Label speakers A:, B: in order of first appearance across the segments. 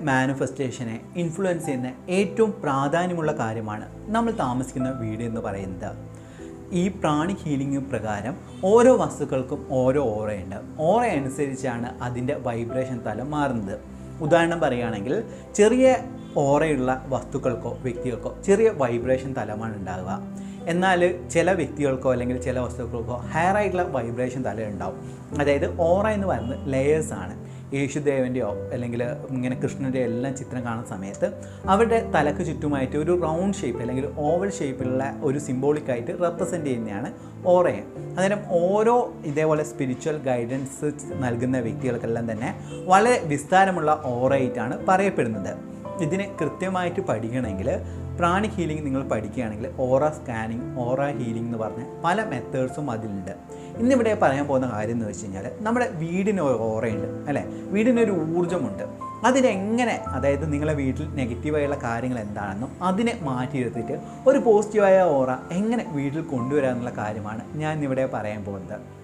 A: മാനിഫെസ്റ്റേഷനെ influence ചെയ്യുന്ന ഏറ്റവും പ്രാധാന്യമുള്ള കാര്യമാണ് നമ്മൾ താമസിക്കുന്ന വീട് എന്ന് പറയുന്നത്. ഈ പ്രാണി ഹീലിംഗ് പ്രകാരം ഓരോ വസ്തുക്കൾക്കും ഓരോ ഓറയുണ്ട്. ഓറ അനുസരിച്ചാണ് അതിന്റെ വൈബ്രേഷൻ തലം മാറുന്നത്. ഉദാഹരണം പറയുകയാണെങ്കിൽ ചെറിയ ഓറയുള്ള വസ്തുക്കൾക്കോ വ്യക്തികൾക്കോ ചെറിയ വൈബ്രേഷൻ തലമാണ് ഉണ്ടാകുക എന്നാൽ ചില വ്യക്തികൾക്കോ അല്ലെങ്കിൽ ചില വസ്തുക്കൾക്കോ ഹയർ ആയിട്ടുള്ള വൈബ്രേഷൻ തല ഉണ്ടാവും. അതായത് ഓറ എന്ന് പറയുന്നത് ലെയേഴ്സാണ് യേശുദേവന്റെയോ അല്ലെങ്കിൽ ഇങ്ങനെ കൃഷ്ണന്റെ എല്ലാം ചിത്രം കാണുന്ന സമയത്ത് അവരുടെ തലക്ക് ചുറ്റുമായിട്ട് ഒരു റൗണ്ട് ഷേപ്പ് അല്ലെങ്കിൽ ഓവൽ ഷേപ്പിലുള്ള ഒരു സിംബോളിക്കായിട്ട് റെപ്രസെന്റ് ചെയ്യുന്നതാണ് ഓറയെ അന്നേരം ഓരോ ഇതേപോലെ സ്പിരിച്വൽ ഗൈഡൻസ് നൽകുന്ന വ്യക്തികൾക്കെല്ലാം തന്നെ വളരെ വിസ്താരമുള്ള ഓറയായിട്ടാണ് പറയപ്പെടുന്നത്. ഇതിനെ കൃത്യമായിട്ട് പഠിക്കണമെങ്കിൽ പ്രാണി ഹീലിംഗ് നിങ്ങൾ പഠിക്കുകയാണെങ്കിൽ ഓറ സ്കാനിങ് ഓറ ഹീലിംഗ് എന്ന് പറഞ്ഞ പല മെത്തേഡ്സും അതിലുണ്ട്. ഇന്നിവിടെ പറയാൻ പോകുന്ന കാര്യം എന്ന് വെച്ച് കഴിഞ്ഞാൽ നമ്മുടെ വീടിന് ഒരു ഓറയുണ്ട് അല്ലേ? വീടിനൊരു ഊർജമുണ്ട്. അതിനെങ്ങനെ അതായത് നിങ്ങളുടെ വീട്ടിൽ നെഗറ്റീവായുള്ള കാര്യങ്ങൾ എന്താണെന്നും അതിനെ മാറ്റിയെടുത്തിട്ട് ഒരു പോസിറ്റീവായ ഓറ എങ്ങനെ വീട്ടിൽ കൊണ്ടുവരാമെന്നുള്ള കാര്യമാണ് ഞാൻ ഇവിടെ പറയാൻ പോകുന്നത്.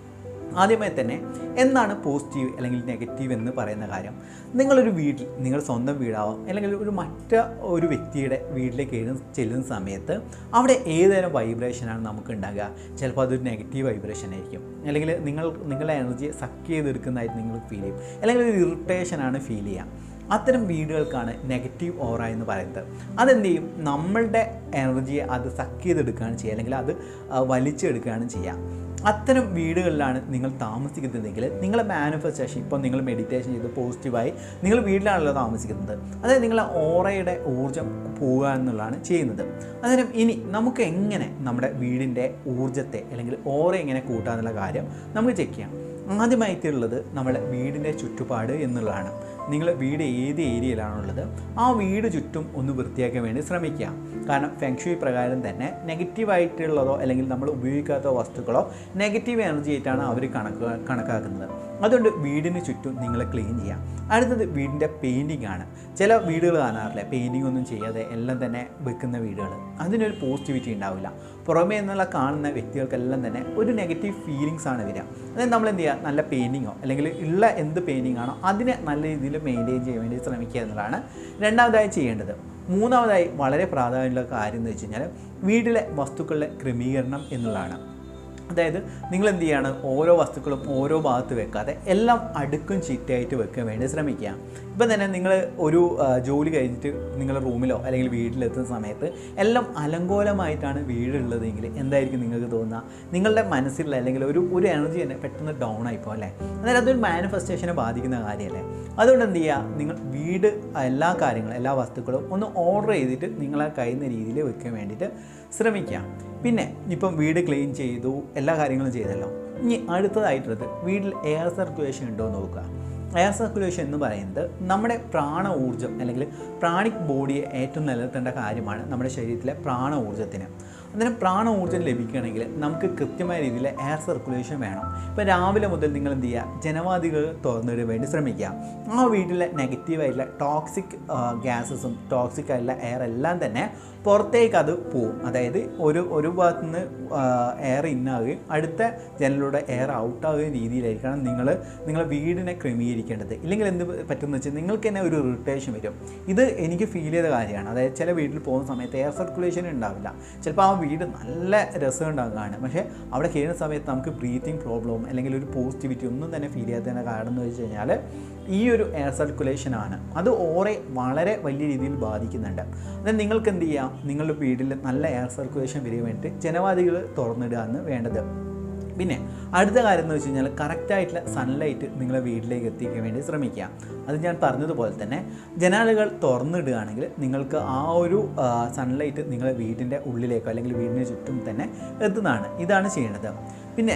A: ആദ്യമായി തന്നെ എന്താണ് പോസിറ്റീവ് അല്ലെങ്കിൽ നെഗറ്റീവ് എന്ന് പറയുന്ന കാര്യം. നിങ്ങളൊരു വീട്ടിൽ നിങ്ങൾ സ്വന്തം വീടാവാം അല്ലെങ്കിൽ ഒരു മറ്റ ഒരു വ്യക്തിയുടെ വീട്ടിലേക്ക് ചെല്ലുന്ന സമയത്ത് അവിടെ ഏതുതരം വൈബ്രേഷനാണ് നമുക്ക് ഉണ്ടാകുക ചിലപ്പോൾ അതൊരു നെഗറ്റീവ് വൈബ്രേഷൻ ആയിരിക്കും. അല്ലെങ്കിൽ നിങ്ങൾ നിങ്ങളുടെ എനർജിയെ സക്ക് ചെയ്തെടുക്കുന്നതായിട്ട് നിങ്ങൾ ഫീൽ ചെയ്യും. അല്ലെങ്കിൽ ഒരു ഇറിറ്റേഷനാണ് ഫീൽ ചെയ്യുക. അത്തരം വീടുകൾക്കാണ് നെഗറ്റീവ് ഓറ എന്ന് പറയുന്നത്. അതെന്ത് ചെയ്യും? നമ്മളുടെ എനർജിയെ അത് സക്ക് ചെയ്തെടുക്കുകയാണ് ചെയ്യുക. അല്ലെങ്കിൽ അത് വലിച്ചെടുക്കുകയാണ് ചെയ്യുക. അത്തരം വീടുകളിലാണ് നിങ്ങൾ താമസിക്കുന്നതെങ്കിൽ നിങ്ങളെ മാനിഫെസ്റ്റേഷൻ ഇപ്പം നിങ്ങൾ മെഡിറ്റേഷൻ ചെയ്ത് പോസിറ്റീവായി നിങ്ങൾ വീട്ടിലാണല്ലോ താമസിക്കുന്നത്. അതായത് നിങ്ങളെ ഓറയുടെ ഊർജം പോവുക എന്നുള്ളതാണ് ചെയ്യുന്നത്. അന്നേരം ഇനി നമുക്ക് എങ്ങനെ നമ്മുടെ വീടിന്റെ ഊർജത്തെ അല്ലെങ്കിൽ ഓറ എങ്ങനെ കൂട്ടാന്നുള്ള കാര്യം നമുക്ക് ചെക്ക് ചെയ്യാം. ആദ്യമായിട്ടുള്ളത് നമ്മുടെ വീടിന്റെ ചുറ്റുപാട് എന്നുള്ളതാണ്. നിങ്ങൾ വീട് ഏത് ഏരിയയിലാണുള്ളത് ആ വീട് ചുറ്റും ഒന്ന് വൃത്തിയാക്കാൻ വേണ്ടി ശ്രമിക്കുക. കാരണം ഫെങ്ഷുയി പ്രകാരം തന്നെ നെഗറ്റീവായിട്ടുള്ളതോ അല്ലെങ്കിൽ നമ്മൾ ഉപയോഗിക്കാത്ത വസ്തുക്കളോ നെഗറ്റീവ് എനർജി ആയിട്ടാണ് അവർ കണക്ക് കണക്കാക്കുന്നത്. അതുകൊണ്ട് വീടിന് ചുറ്റും നിങ്ങൾ ക്ലീൻ ചെയ്യാം അടുത്തത് വീടിന്റെ പെയിന്റിംഗ് ആണ്. ചില വീടുകൾ കാണാറില്ല? പെയിന്റിംഗ് ഒന്നും ചെയ്യാതെ എല്ലാം തന്നെ വെക്കുന്ന വീടുകൾ. അതിനൊരു പോസിറ്റിവിറ്റി ഉണ്ടാവില്ല. പുറമേ നിന്നുള്ള കാണുന്ന വ്യക്തികൾക്കെല്ലാം തന്നെ ഒരു നെഗറ്റീവ് ഫീലിങ്സ് ആണ് വരിക. അതായത് നമ്മൾ എന്ത് ചെയ്യുക? നല്ല പെയിന്റിങ്ങോ അല്ലെങ്കിൽ ഉള്ള എന്ത് പെയിന്റിംഗ് ആണോ അതിനെ നല്ല രീതിയിൽ മെയിന്റെയിൻ ചെയ്യാൻ വേണ്ടി ശ്രമിക്കുക എന്നുള്ളതാണ് രണ്ടാമതായി ചെയ്യേണ്ടത്. മൂന്നാമതായി വളരെ പ്രാധാന്യമുള്ള കാര്യം എന്ന് വെച്ച് കഴിഞ്ഞാൽ വീട്ടിലെ വസ്തുക്കളുടെ ക്രമീകരണം എന്നുള്ളതാണ്. അതായത് നിങ്ങൾ എന്ത് ചെയ്യാണ് ഓരോ വസ്തുക്കളും ഓരോ ഭാഗത്ത് വെക്കാതെ എല്ലാം അടുക്കും ചിട്ടയായിട്ട് വെക്കാൻ വേണ്ടി ശ്രമിക്കുക. ഇപ്പം തന്നെ നിങ്ങൾ ഒരു ജോലി കഴിഞ്ഞിട്ട് നിങ്ങളുടെ റൂമിലോ അല്ലെങ്കിൽ വീട്ടിലെത്തുന്ന സമയത്ത് എല്ലാം അലങ്കോലമായിട്ടാണ് വീടുള്ളതെങ്കിൽ എന്തായിരിക്കും നിങ്ങൾക്ക് തോന്നുക? നിങ്ങളുടെ മനസ്സിലുള്ള അല്ലെങ്കിൽ ഒരു ഒരു എനർജി തന്നെ പെട്ടെന്ന് ഡൗൺ ആയിപ്പോൾ അല്ലേ? അതായത് അതൊരു മാനിഫെസ്റ്റേഷനെ ബാധിക്കുന്ന കാര്യമല്ലേ? അതുകൊണ്ട് എന്ത് ചെയ്യുക? നിങ്ങൾ വീട് എല്ലാ കാര്യങ്ങളും എല്ലാ വസ്തുക്കളും ഒന്ന് ഓർഡർ ചെയ്തിട്ട് നിങ്ങളെ കഴിയുന്ന രീതിയിൽ വെക്കാൻ വേണ്ടിയിട്ട് ശ്രമിക്കുക. പിന്നെ ഇപ്പം വീട് ക്ലീൻ ചെയ്തു എല്ലാ കാര്യങ്ങളും ചെയ്തല്ലോ. ഇനി അടുത്തതായിട്ടുള്ളത് വീട്ടിൽ എയർ സർക്കുലേഷൻ ഉണ്ടോ എന്ന് നോക്കുക. എയർ സർക്കുലേഷൻ എന്ന് പറയുന്നത് നമ്മുടെ പ്രാണ ഊർജം അല്ലെങ്കിൽ പ്രാണിക് ബോഡിയെ ഏറ്റവും നിലനിർത്തേണ്ട കാര്യമാണ് നമ്മുടെ ശരീരത്തിലെ പ്രാണ ഊർജത്തിന്. അന്നേരം പ്രാണ ഊർജം ലഭിക്കുകയാണെങ്കിൽ നമുക്ക് കൃത്യമായ രീതിയിൽ എയർ സർക്കുലേഷൻ വേണം. ഇപ്പോൾ രാവിലെ മുതൽ നിങ്ങൾ എന്ത് ചെയ്യുക? ജനവാദികൾ തുറന്നിടാൻ വേണ്ടി ശ്രമിക്കുക. ആ വീട്ടിലെ നെഗറ്റീവായിട്ടുള്ള ടോക്സിക് ഗ്യാസസും ടോക്സിക് ആയിട്ടുള്ള എയർ എല്ലാം തന്നെ പുറത്തേക്ക് അത് പോവും. അതായത് ഒരു ഒരു ഭാഗത്തു നിന്ന് എയർ ഇന്നാവുകയും അടുത്ത ജനലിലൂടെ എയർ ഔട്ടാവുകയും രീതിയിലായിരിക്കണം നിങ്ങൾ നിങ്ങളെ വീടിനെ ക്രമീകരിക്കേണ്ടത്. ഇല്ലെങ്കിൽ എന്ത് പറ്റുമെന്ന് വെച്ചാൽ നിങ്ങൾക്ക് തന്നെ ഒരു ഇറിറ്റേഷൻ വരും. ഇത് എനിക്ക് ഫീൽ ചെയ്ത കാര്യമാണ്. അതായത് ചില വീട്ടിൽ പോകുന്ന സമയത്ത് എയർ സർക്കുലേഷൻ ഉണ്ടാവില്ല. ചിലപ്പോൾ ആ വീട് നല്ല രസം ഉണ്ടാകുകയാണ് പക്ഷേ അവിടെ കയറുന്ന സമയത്ത് നമുക്ക് ബ്രീത്തിങ് പ്രോബ്ലം അല്ലെങ്കിൽ ഒരു പോസിറ്റിവിറ്റി ഒന്നും തന്നെ ഫീൽ ചെയ്യാത്തതിന്റെ കാരണം എന്ന് വെച്ച് കഴിഞ്ഞാൽ ഈ ഒരു എയർ സർക്കുലേഷൻ ആണ്. അത് ഓറെ വളരെ വലിയ രീതിയിൽ ബാധിക്കുന്നുണ്ട്. അതായത് നിങ്ങൾക്ക് എന്ത് ചെയ്യാം? നിങ്ങളുടെ വീട്ടിൽ നല്ല എയർ സർക്കുലേഷൻ വരിക വേണ്ടിയിട്ട് ജനവാദികൾ തുറന്നിടുക എന്ന് വേണ്ടത്. പിന്നെ അടുത്ത കാര്യം എന്ന് വെച്ച് കഴിഞ്ഞാൽ കറക്റ്റായിട്ടുള്ള സൺലൈറ്റ് നിങ്ങളെ വീട്ടിലേക്ക് എത്തിക്കാൻ വേണ്ടി ശ്രമിക്കുക. അത് ഞാൻ പറഞ്ഞതുപോലെ തന്നെ ജനാലുകൾ തുറന്നിടുകയാണെങ്കിൽ നിങ്ങൾക്ക് ആ ഒരു സൺലൈറ്റ് നിങ്ങളെ വീടിന്റെ ഉള്ളിലേക്കോ അല്ലെങ്കിൽ വീടിന് ചുറ്റും തന്നെ എത്തുന്നതാണ്. ഇതാണ് ചെയ്യേണ്ടത്. പിന്നെ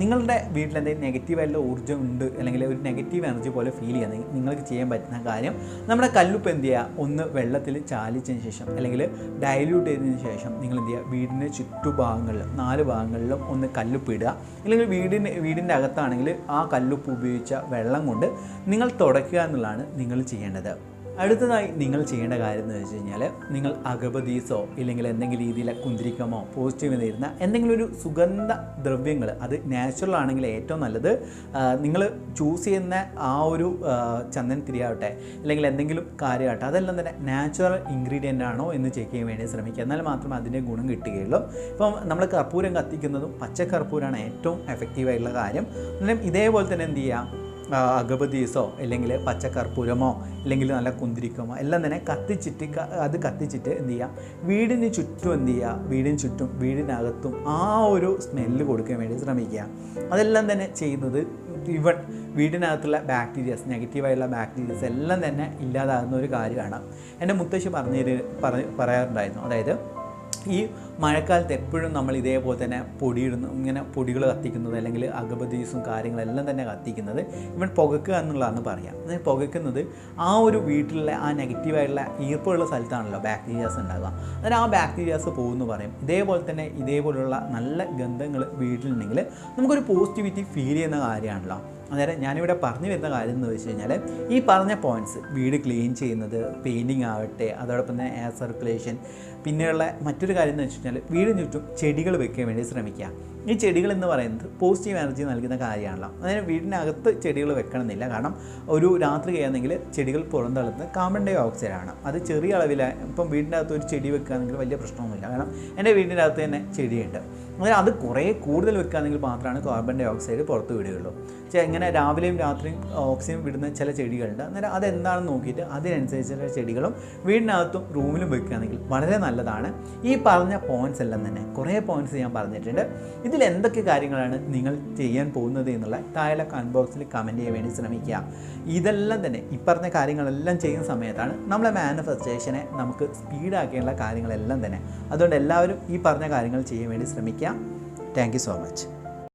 A: നിങ്ങളുടെ വീട്ടിൽ എന്തെങ്കിലും നെഗറ്റീവായിട്ടുള്ള ഊർജം ഉണ്ട് അല്ലെങ്കിൽ ഒരു നെഗറ്റീവ് എനർജി പോലെ ഫീൽ ചെയ്യുന്ന നിങ്ങൾക്ക് ചെയ്യാൻ പറ്റുന്ന കാര്യം നമ്മുടെ കല്ലുപ്പ് എന്ത് ചെയ്യുക ഒന്ന് വെള്ളത്തിൽ ചാലിച്ചതിന് ശേഷം അല്ലെങ്കിൽ ഡയല്യൂട്ട് ചെയ്തതിന് ശേഷം നിങ്ങൾ എന്ത് ചെയ്യുക വീടിന്റെ ചുറ്റുഭാഗങ്ങളിലും നാല് ഭാഗങ്ങളിലും ഒന്ന് കല്ലുപ്പ് ഇടുക. അല്ലെങ്കിൽ വീടിന് വീടിന്റെ അകത്താണെങ്കിൽ ആ കല്ലുപ്പ് ഉപയോഗിച്ച വെള്ളം കൊണ്ട് നിങ്ങൾ തുടയ്ക്കുക എന്നുള്ളതാണ് നിങ്ങൾ ചെയ്യേണ്ടത്. അടുത്തതായി നിങ്ങൾ ചെയ്യേണ്ട കാര്യം എന്ന് വെച്ച് കഴിഞ്ഞാൽ നിങ്ങൾ അഗബദീസോ ഇല്ലെങ്കിൽ എന്തെങ്കിലും രീതിയിലെ കുന്തിരിക്കമോ പോസിറ്റീവ് നേരുന്ന എന്തെങ്കിലും ഒരു സുഗന്ധ ദ്രവ്യങ്ങൾ അത് നാച്ചുറൽ ആണെങ്കിൽ ഏറ്റവും നല്ലത് നിങ്ങൾ ചൂസ് ചെയ്യുന്ന ആ ഒരു ചന്ദൻ തിരിയാവട്ടെ അല്ലെങ്കിൽ എന്തെങ്കിലും കാര്യമാവട്ടെ അതെല്ലാം തന്നെ നാച്ചുറൽ ഇൻഗ്രീഡിയന്റ് ആണോ എന്ന് ചെക്ക് ചെയ്യാൻ വേണ്ടി ശ്രമിക്കുക. എന്നാൽ മാത്രമേ അതിന്റെ ഗുണം കിട്ടുകയുള്ളൂ. ഇപ്പം നമ്മൾ കർപ്പൂരം കത്തിക്കുന്നതും പച്ചക്കർപ്പൂരമാണ് ഏറ്റവും എഫക്റ്റീവായിട്ടുള്ള കാര്യം. അന്നേരം ഇതേപോലെ തന്നെ എന്ത് ചെയ്യുക ആ, അഗപതീസോ അല്ലെങ്കിൽ പച്ചക്കർപ്പൂരമോ അല്ലെങ്കിൽ നല്ല കുന്തിരിക്കമോ എല്ലാം തന്നെ കത്തിച്ചിട്ട് അത് കത്തിച്ചിട്ട് എന്ത് ചെയ്യുക വീടിന് ചുറ്റും എന്ത് ചെയ്യുക വീടിന് ചുറ്റും വീടിനകത്തും ആ ഒരു സ്മെല്ല് കൊടുക്കാൻ വേണ്ടി ശ്രമിക്കുക. അതെല്ലാം തന്നെ ചെയ്യുന്നത് ഇവൺ വീടിനകത്തുള്ള ബാക്ടീരിയസ് നെഗറ്റീവായുള്ള ബാക്ടീരിയസ് എല്ലാം തന്നെ ഇല്ലാതാകുന്ന ഒരു കാര്യമാണ്. എന്റെ മുത്തശ്ശി പറഞ്ഞു പറ പറയാറുണ്ടായിരുന്നു. അതായത് ഈ മഴക്കാലത്ത് എപ്പോഴും നമ്മൾ ഇതേപോലെ തന്നെ പൊടിയിടുന്നു ഇങ്ങനെ പൊടികൾ കത്തിക്കുന്നത് അല്ലെങ്കിൽ അഗബദീസും കാര്യങ്ങളെല്ലാം തന്നെ കത്തിക്കുന്നത് ഇവൻ പുകക്കുക എന്നുള്ളതാണ് പറയാം. അതായത് പുകയ്ക്കുന്നത് ആ ഒരു വീട്ടിലെ ആ നെഗറ്റീവായിട്ടുള്ള ഈർപ്പമുള്ള സ്ഥലത്താണല്ലോ ബാക്ടീരിയാസ് ഉണ്ടാകുക അങ്ങനെ ആ ബാക്ടീരിയാസ് പോകുമെന്ന് പറയും. ഇതേപോലെ തന്നെ ഇതേപോലുള്ള നല്ല ഗന്ധങ്ങൾ വീട്ടിലുണ്ടെങ്കിൽ നമുക്കൊരു പോസിറ്റിവിറ്റി ഫീൽ ചെയ്യുന്ന കാര്യമാണല്ലോ. അന്നേരം ഞാനിവിടെ പറഞ്ഞു വരുന്ന കാര്യം എന്ന് വെച്ച് കഴിഞ്ഞാൽ ഈ പറഞ്ഞ പോയിന്റ്സ് വീട് ക്ലീൻ ചെയ്യുന്നത് പെയിന്റിങ് ആവട്ടെ അതോടൊപ്പം തന്നെ എയർ സർക്കുലേഷൻ പിന്നെയുള്ള മറ്റൊരു കാര്യം എന്ന് വെച്ച് കഴിഞ്ഞാൽ വീടിന് ചുറ്റും ചെടികൾ വെക്കാൻ വേണ്ടി ശ്രമിക്കുക. ഈ ചെടികൾ എന്ന് പറയുന്നത് പോസിറ്റീവ് എനർജി നൽകുന്ന കാര്യമാണല്ലോ. അതായത് വീടിനകത്ത് ചെടികൾ വെക്കണമെന്നില്ല. കാരണം ഒരു രാത്രി കഴിയുന്നെങ്കിൽ ചെടികൾ പുറന്തള്ളുന്നത് കാർബൺ ഡൈ ഓക്സൈഡ് ആണ്. അത് ചെറിയ അളവിൽ ഇപ്പം വീടിന്റെ അകത്ത് ഒരു ചെടി വെക്കുകയാണെങ്കിൽ വലിയ പ്രശ്നമൊന്നുമില്ല. കാരണം എന്റെ വീടിന്റെ അകത്ത് തന്നെ ചെടിയുണ്ട്. അതായത് അത് കുറേ കൂടുതൽ വെക്കുകയാണെങ്കിൽ മാത്രമാണ് കാർബൺ ഡൈ ഓക്സൈഡ് പുറത്ത് വിടുകയുള്ളൂ. ഇങ്ങനെ രാവിലെയും രാത്രിയും ഓക്സിജൻ വിടുന്ന ചില ചെടികളുണ്ട്. അന്നേരം അതെന്താണെന്ന് നോക്കിയിട്ട് അതിനനുസരിച്ചുള്ള ചെടികളും വീടിനകത്തും റൂമിലും വെക്കുകയാണെങ്കിൽ വളരെ നല്ലതാണ്. ഈ പറഞ്ഞ പോയിന്റ്സ് എല്ലാം തന്നെ കുറേ പോയിന്റ്സ് ഞാൻ പറഞ്ഞിട്ടുണ്ട്. ഇതിൽ എന്തൊക്കെ കാര്യങ്ങളാണ് നിങ്ങൾ ചെയ്യാൻ പോകുന്നത് എന്നുള്ള താഴെ കമന്റ് ബോക്സിൽ കമന്റ് ചെയ്യാൻ വേണ്ടി ശ്രമിക്കുക. ഇതെല്ലാം തന്നെ ഈ പറഞ്ഞ കാര്യങ്ങളെല്ലാം ചെയ്യുന്ന സമയത്താണ് നമ്മളെ മാനിഫെസ്റ്റേഷനെ നമുക്ക് സ്പീഡാക്കിയുള്ള കാര്യങ്ങളെല്ലാം തന്നെ. അതുകൊണ്ട് എല്ലാവരും ഈ പറഞ്ഞ കാര്യങ്ങൾ ചെയ്യാൻ വേണ്ടി ശ്രമിക്കുക. Thank you so much